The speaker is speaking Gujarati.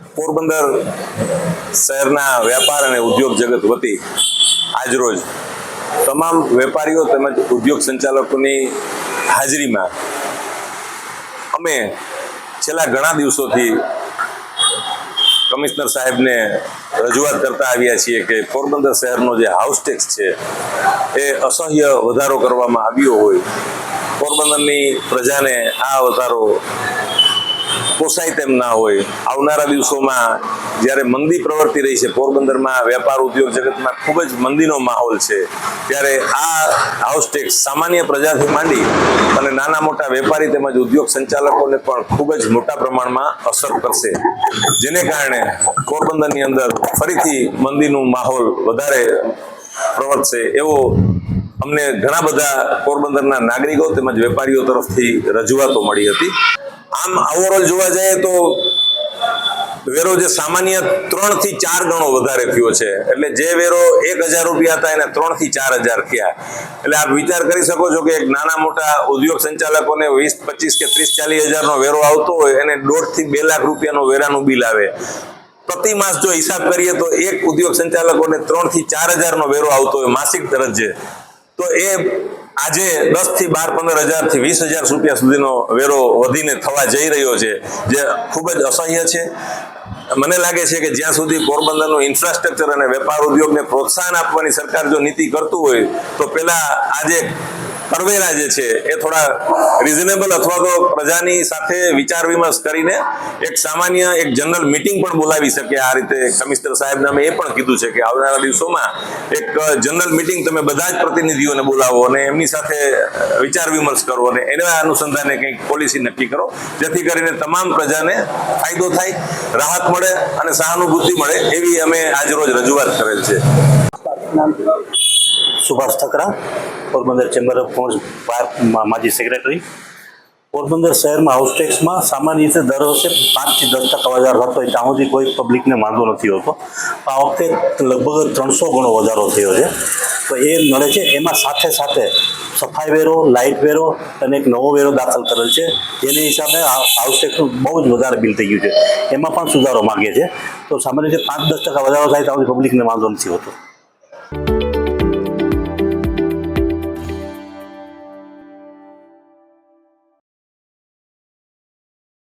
પોરબંદર શહેરના વેપાર અને ઉદ્યોગ જગત વતી આજરોજ તમામ વેપારીઓ તેમજ ઉદ્યોગ સંચાલકોની હાજરીમાં અમે છેલ્લા ઘણા દિવસોથી કમિશનર સાહેબને રજૂઆત કરતા આવ્યા છીએ કે પોરબંદર શહેરનો જે હાઉસ ટેક્સ છે એ અસહ્ય વધારો કરવામાં આવ્યો હોય, પોરબંદરની પ્રજાને આ વધારો પોસાય તેમ ના હોય. આવનારા દિવસોમાં જ્યારે મંદી પ્રવર્તી રહી છે, પોરબંદરમાં વેપાર ઉદ્યોગ જગતમાં ખૂબ જ મંદીનો માહોલ છે, ત્યારે આ હાઉસ ટેક્સ સામાન્ય પ્રજાથી માંડી અને નાના મોટા વેપારી તેમજ ઉદ્યોગ સંચાલકોને પણ ખૂબ જ મોટા પ્રમાણમાં અસર કરશે. જેને કારણે પોરબંદરની અંદર ફરીથી મંદીનું માહોલ વધારે પ્રવર્તશે એવો અમને ઘણા બધા પોરબંદરના નાગરિકો તેમજ વેપારીઓ તરફથી રજૂઆતો મળી હતી. આમ ઓવરઓલ જોવા જઈએ તો વેરો જે સામાન્ય ત્રણથી ચાર ગણો વધારે થયો છે. એટલે જે વેરો એક હજાર રૂપિયા હતા એને ત્રણથી ચાર હજાર થયા. એટલે આપ વિચાર કરી શકો છો કે એક નાના મોટા ઉદ્યોગ સંચાલકોને વીસ, પચીસ કે ત્રીસ, ચાલીસ હજારનો વેરો આવતો હોય એને દોઢથી બે લાખ રૂપિયાનો વેરાનું બિલ આવે. પ્રતિ માસ જો હિસાબ કરીએ તો એક ઉદ્યોગ સંચાલકોને ત્રણથી ચાર હજારનો વેરો આવતો હોય માસિક દરજ્જે. તો એ આજે દસથી બાર, પંદર હજારથી વીસ હજાર રૂપિયા સુધીનો વેરો વધીને થવા જઈ રહ્યો છે, જે ખૂબ જ અસહ્ય છે. મને લાગે છે કે જ્યાં સુધી પોરબંદરનું ઇન્ફ્રાસ્ટ્રક્ચર અને વેપાર ઉદ્યોગને પ્રોત્સાહન આપવાની સરકાર જો નીતિ કરતું હોય, તો પેલા આજે કરવેરા જે છે એ થોડા રિઝનેબલ અથવા તો પ્રજાની સાથે વિચાર વિમર્શ કરીને એક સામાન્ય એક જનરલ મિટિંગ પણ બોલાવી શકે આ રીતે કમિશનર સાહેબ નામે એ પણ કીધું છે કે આવનારા દિવસોમાં એક જનરલ મિટિંગ તમે બધા જ પ્રતિનિધિઓને બોલાવો અને એમની સાથે વિચાર વિમર્શ કરો અને એના અનુસંધાને કંઈક પોલિસી નક્કી કરો. જેથી કરીને તમામ પ્રજાને ફાયદો થાય, રાહત મળે અને સહાનુભૂતિ મળે એવી અમે આજરોજ રજૂઆત કરેલ છે. Subhash Thakra, Porbandar chamber of commerce માજી સેક્રેટરી. પોરબંદર શહેરમાં હાઉસ ટેક્સમાં સામાન્ય રીતે દર વર્ષે પાંચથી દસ ટકા વધારો થતો હોય, ત્યાં સુધી કોઈ પબ્લિકને વાંધો નથી હોતો. આ વખતે લગભગ ત્રણસો ગણો વધારો થયો છે. તો એ મળે છે, એમાં સાથે સાથે સફાઈ વેરો લાઇટ વેરો અને એક નવો વેરો દાખલ કરેલ છે. જેની હિસાબે હાઉસ ટેક્સનું બહુ જ વધારે બિલ થઈ ગયું છે. એમાં પણ સુધારો માગે છે તો સામાન્ય રીતે પાંચ દસ ટકા વધારો થાય, ત્યાં સુધી પબ્લિકને વાંધો નથી હોતો.